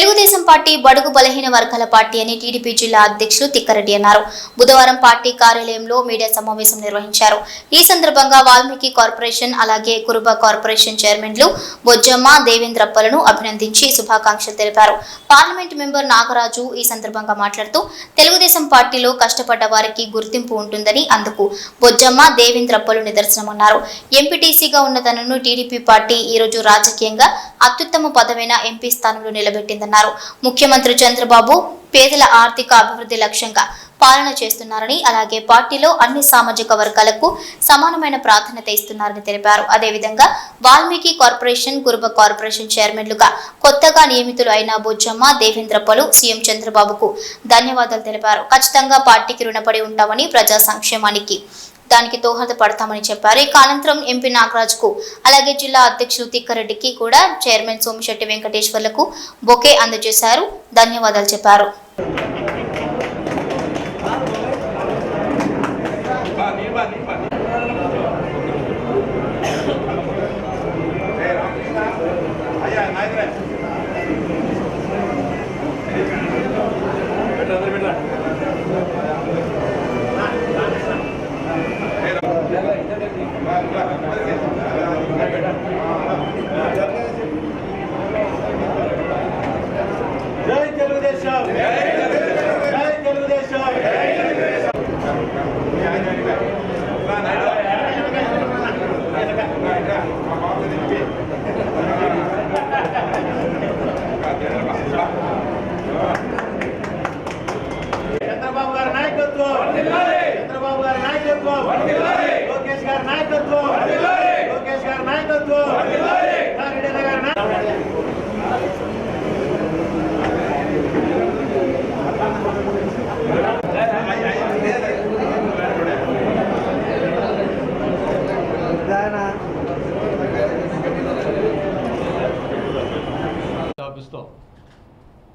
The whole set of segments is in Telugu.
తెలుగుదేశం పార్టీ బడుగు బలహీన వర్గాల పార్టీ అని టీడీపీ జిల్లా అధ్యక్షులు తిక్కారెడ్డి అన్నారు. బుధవారం పార్టీ కార్యాలయంలో మీడియా సమావేశం నిర్వహించారు. ఈ సందర్భంగా వాల్మీకి కార్పొరేషన్ అలాగే కురుబ కార్పొరేషన్ చైర్మన్లు బొజ్జమ్మ దేవేంద్రప్పలను అభినందించి శుభాకాంక్షలు తెలిపారు. పార్లమెంట్ మెంబర్ నాగరాజు ఈ సందర్భంగా మాట్లాడుతూ తెలుగుదేశం పార్టీలో కష్టపడ్డ వారికి గుర్తింపు ఉంటుందని అందుకు బొజ్జమ్మ దేవేంద్రప్పలు నిదర్శనమన్నారు. ఎంపీటీసీగా ఉన్న తనను టీడీపీ పార్టీ ఈ రోజు రాజకీయంగా అత్యుత్తమ పదవైన ఎంపీ స్థానంలో నిలబెట్టిందన్నారు ముఖ్యమంత్రి చంద్రబాబు పేదల ఆర్థిక అభివృద్ధి లక్ష్యంగా పాలన చేస్తున్నారని అలాగే పార్టీలో అన్ని సామాజిక వర్గాలకు సమానమైన ప్రాధాన్యత ఇస్తున్నారని తెలిపారు. అదేవిధంగా వాల్మీకి కార్పొరేషన్ కురుబ కార్పొరేషన్ చైర్మన్లుగా కొత్తగా నియమితులు అయిన బొజ్జమ్మ దేవేంద్రప్పలు సీఎం చంద్రబాబుకు ధన్యవాదాలు తెలిపారు. ఖచ్చితంగా పార్టీకి రుణపడి ఉంటామని ప్రజా సంక్షేమానికి దానికి దోహదపడతామని చెప్పారు. ఇక అనంతరం ఎంపీ నాగరాజుకు అలాగే జిల్లా అధ్యక్షులు తిక్కారెడ్డికి కూడా చైర్మన్ సోమిశెట్టి వెంకటేశ్వర్లకు బొకే అందజేశారు. ధన్యవాదాలు చెప్పారు. Gracias. ఆఫీస్లో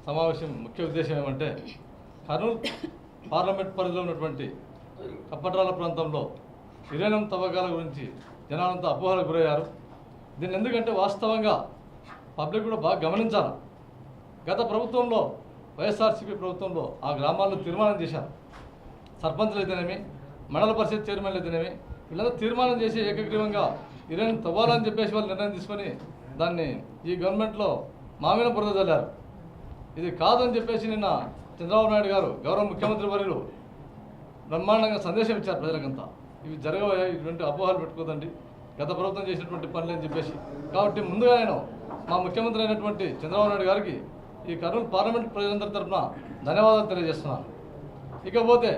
సమావేశం ముఖ్య ఉద్దేశం ఏమంటే కర్నూలు పార్లమెంట్ పరిధిలో ఉన్నటువంటి కప్పట్రాల ప్రాంతంలో ఇరేనం తవ్వకాల గురించి జనాలంతా అపోహలకు గురయ్యారు. దీన్ని ఎందుకంటే వాస్తవంగా పబ్లిక్ కూడా బాగా గమనించాలి. గత ప్రభుత్వంలో వైఎస్ఆర్సీపీ ప్రభుత్వంలో ఆ గ్రామాల్లో తీర్మానం చేశారు. సర్పంచ్లు అయితేనేమి మండల పరిషత్ చైర్మన్లు అయితేనేమి వీళ్ళంతా తీర్మానం చేసి ఏకగ్రీవంగా ఇరవై తవ్వాలని చెప్పేసి వాళ్ళు నిర్ణయం తీసుకొని దాన్ని ఈ గవర్నమెంట్లో మామిన బురద చల్లారు ఇది కాదని చెప్పేసి నిన్న చంద్రబాబు నాయుడు గారు గౌరవ ముఖ్యమంత్రి వర్యులు బ్రహ్మాండంగా సందేశం ఇచ్చారు ప్రజలకంతా. ఇవి జరగబోయే ఇటువంటి అపోహలు పెట్టుకోదండి. గత ప్రభుత్వం చేసినటువంటి పనులు అని చెప్పేసి. కాబట్టి ముందుగా నేను మా ముఖ్యమంత్రి అయినటువంటి చంద్రబాబు నాయుడు గారికి ఈ కర్నూలు పార్లమెంట్ ప్రజలందరి తరఫున ధన్యవాదాలు తెలియజేస్తున్నాను. ఇకపోతే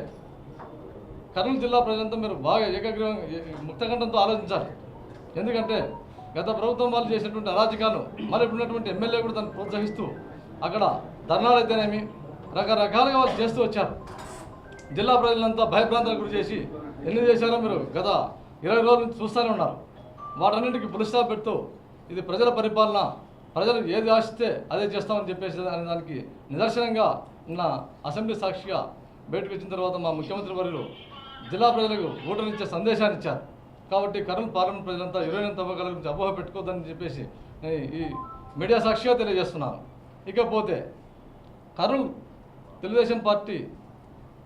కర్నూలు జిల్లా ప్రజలంతా మీరు బాగా ఏకగ్రీవం ముక్తకంఠంతో ఆలోచించాలి. ఎందుకంటే గత ప్రభుత్వం వాళ్ళు చేసినటువంటి అరాజకాలు మరి ఇప్పుడున్నటువంటి ఎమ్మెల్యే కూడా దాన్ని ప్రోత్సహిస్తూ అక్కడ ధర్నాలు అయితేనేమి రకరకాలుగా వాళ్ళు చేస్తూ వచ్చారు. జిల్లా ప్రజలంతా భయభ్రాంతాలకు గురి చేసి ఎన్ని చేశారో మీరు గత ఇరవై రోజుల నుంచి చూస్తూనే ఉన్నారు. వాటన్నింటికి పులిస్తా పెడుతూ ఇది ప్రజల పరిపాలన. ప్రజలు ఏది ఆశిస్తే అదే చేస్తామని చెప్పేసి అనే దానికి నిదర్శనంగా ఉన్న అసెంబ్లీ సాక్షిగా బయటకు వచ్చిన తర్వాత మా ముఖ్యమంత్రి వర్యులు జిల్లా ప్రజలకు ఓటర్నిచ్చే సందేశాన్ని ఇచ్చారు. కాబట్టి కర్నూలు పార్లమెంట్ ప్రజలంతా ఇరవై ఎనిమిది తవ్వకాల గురించి అపోహ పెట్టుకోవద్దని చెప్పేసి నేను ఈ మీడియా సాక్షిగా తెలియజేస్తున్నాను. ఇకపోతే కర్నూలు తెలుగుదేశం పార్టీ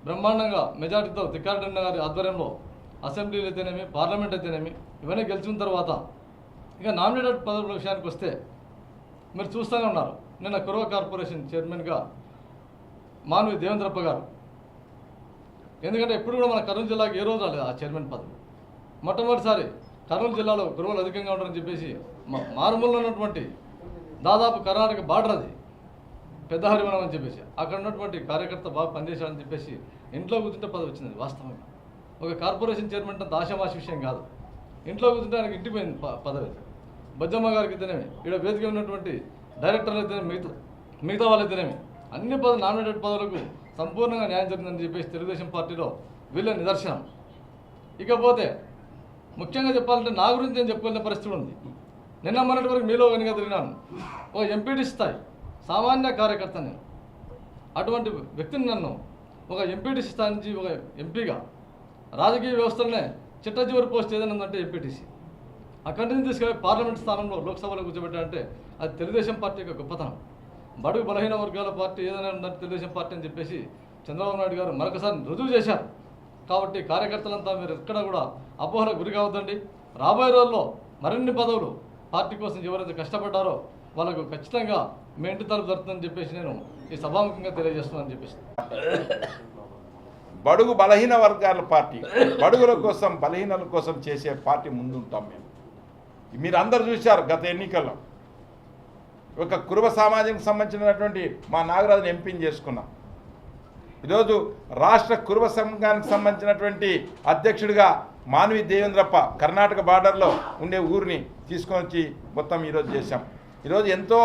బ్రహ్మాండంగా మెజార్టీతో తిక్కారెడ్డి గారి ఆధ్వర్యంలో అసెంబ్లీలు అయితేనేమి పార్లమెంట్ అయితేనేమి ఇవన్నీ గెలిచిన తర్వాత ఇక నామినేటెడ్ పదవుల విషయానికి వస్తే మీరు చూస్తూనే ఉన్నారు. నిన్న కురవ కార్పొరేషన్ చైర్మన్గా మానవి దేవేంద్రప్ప గారు. ఎందుకంటే ఎప్పుడు కూడా మన కర్నూలు జిల్లాకి ఏ రోజు రాలేదు ఆ చైర్మన్ పదవి. మొట్టమొదటిసారి కర్నూలు జిల్లాలో గురువులు అధికంగా ఉంటారని చెప్పేసి మారుమూలలో ఉన్నటువంటి దాదాపు కర్ణాటక బార్డర్ అది. పెద్ద హరివనం అని చెప్పేసి. అక్కడ ఉన్నటువంటి కార్యకర్త బాగా పనిచేశాడని చెప్పేసి ఇంట్లో కూర్చుంటే పదవి వచ్చింది వాస్తవంగా. ఒక కార్పొరేషన్ చైర్మన్ అంటే దాశమాష విషయం కాదు. ఇంట్లో కూర్చుంటే ఆయనకి ఇంటిపోయింది పదవి. బజ్జమ్మ గారికి అయితేనేమి. ఇక్కడ వేదిక ఉన్నటువంటి డైరెక్టర్లు అయితేనేమి మిగతా మిగతా వాళ్ళు అయితేనేమి. అన్ని పదవులు నామినేటెడ్ పదవులకు సంపూర్ణంగా న్యాయం జరిగిందని చెప్పేసి తెలుగుదేశం పార్టీలో వీళ్ళ నిదర్శనం. ఇకపోతే ముఖ్యంగా చెప్పాలంటే నా గురించి నేను చెప్పుకునే పరిస్థితి ఉంది. నిన్న మొన్నటి వరకు మీలో కనుక తిరిగినాను. ఒక ఎంపీటీ స్థాయి సామాన్య కార్యకర్త నేను అటువంటి వ్యక్తిని నన్ను ఒక ఎంపీడీ స్థాయి నుంచి ఒక ఎంపీగా రాజకీయ వ్యవస్థలనే చిట్ట చివరి పోస్ట్ ఏదైనా ఉందంటే ఎంపీటీసీ అక్కడి నుంచి తీసుకెళ్ళి పార్లమెంట్ స్థానంలో లోక్సభలో కూర్చోబెట్టాలంటే అది తెలుగుదేశం పార్టీ యొక్క గొప్పతనం. బడుగు బలహీన వర్గాల పార్టీ ఏదైనా ఉందంటే తెలుగుదేశం పార్టీ అని చెప్పేసి చంద్రబాబు నాయుడు గారు మరొకసారి రుజువు చేశారు. కాబట్టి కార్యకర్తలంతా మీరు ఎక్కడ కూడా అపోహలకు గురి కావద్దండి. రాబోయే రోజుల్లో మరిన్ని పదవులు పార్టీ కోసం ఎవరైతే కష్టపడ్డారో వాళ్ళకు ఖచ్చితంగా మీ ఇంటి తరపు జరుగుతుందని చెప్పేసి నేను ఈ సభాముఖంగా తెలియజేస్తున్నానని చెప్పేసి. బడుగు బలహీన వర్గాల పార్టీ బడుగుల కోసం బలహీనల కోసం చేసే పార్టీ ముందుంటాం మేము. మీరు అందరు చూశారు గత ఎన్నికల్లో. ఒక కురుబ సమాజంకి సంబంధించినటువంటి మా నాగరాజుని ఎంపీని చేసుకున్నాం. ఈరోజు రాష్ట్ర కురుబ సంఘానికి సంబంధించినటువంటి అధ్యక్షుడిగా మానవి దేవేంద్రప్ప కర్ణాటక బార్డర్లో ఉండే ఊరిని తీసుకొని వచ్చి మొత్తం ఈరోజు చేశాం. ఈరోజు ఎంతో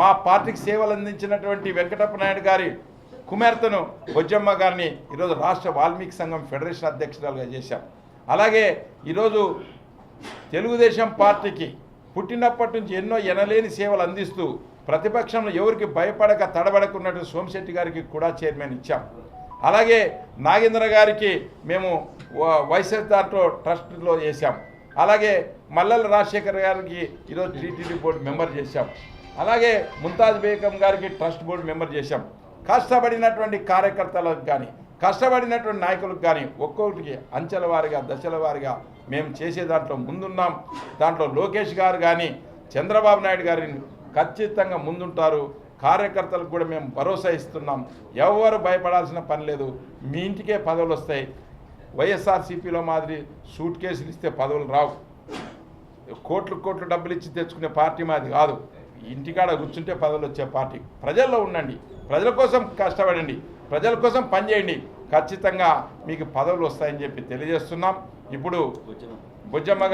మా పార్టీకి సేవలు అందించినటువంటి వెంకటప్ప నాయుడు గారి కుమార్తెను బొజ్జమ్మ గారిని ఈరోజు రాష్ట్ర వాల్మీకి సంఘం ఫెడరేషన్ అధ్యక్షురాలుగా చేశాం. అలాగే ఈరోజు తెలుగుదేశం పార్టీకి పుట్టినప్పటి నుంచి ఎన్నో ఎనలేని సేవలు అందిస్తూ ప్రతిపక్షంలో ఎవరికి భయపడక తడబడకున్నట్టు సోమశెట్టి గారికి కూడా చైర్మన్ ఇచ్చాం. అలాగే నాగేంద్ర గారికి మేము వైఎస్ఆర్ దాంట్లో ట్రస్ట్లో చేశాం. అలాగే మల్లెల రాజశేఖర్ గారికి ఈరోజు టీటీడీ బోర్డు మెంబర్ చేశాం. అలాగే ముంతాజ్ బేగం గారికి ట్రస్ట్ బోర్డు మెంబర్ చేశాం. కష్టపడినటువంటి కార్యకర్తలకు కానీ కష్టపడినటువంటి నాయకులకు కానీ ఒక్కొక్కటికి అంచెల వారిగా దశల వారిగా మేము చేసే దాంట్లో ముందున్నాం. దాంట్లో లోకేష్ గారు కానీ చంద్రబాబు నాయుడు గారిని ఖచ్చితంగా ముందుంటారు. కార్యకర్తలకు కూడా మేము భరోసా ఇస్తున్నాం. ఎవరు భయపడాల్సిన పని లేదు. మీ ఇంటికే పదవులు వస్తాయి. వైఎస్ఆర్సీపీలో మాదిరి సూట్ కేసులు ఇస్తే పదవులు రావు. కోట్లు కోట్లు డబ్బులు ఇచ్చి తెచ్చుకునే పార్టీ మాది కాదు. ఇంటికాడ కూర్చుంటే పదవులు వచ్చే పార్టీ. ప్రజల్లో ఉండండి. ప్రజల కోసం కష్టపడండి. ప్రజల కోసం పనిచేయండి ఖచ్చితంగా మీకు పదవులు వస్తాయని చెప్పి తెలియజేస్తున్నాం. ఇప్పుడు బుజ్జమ్మ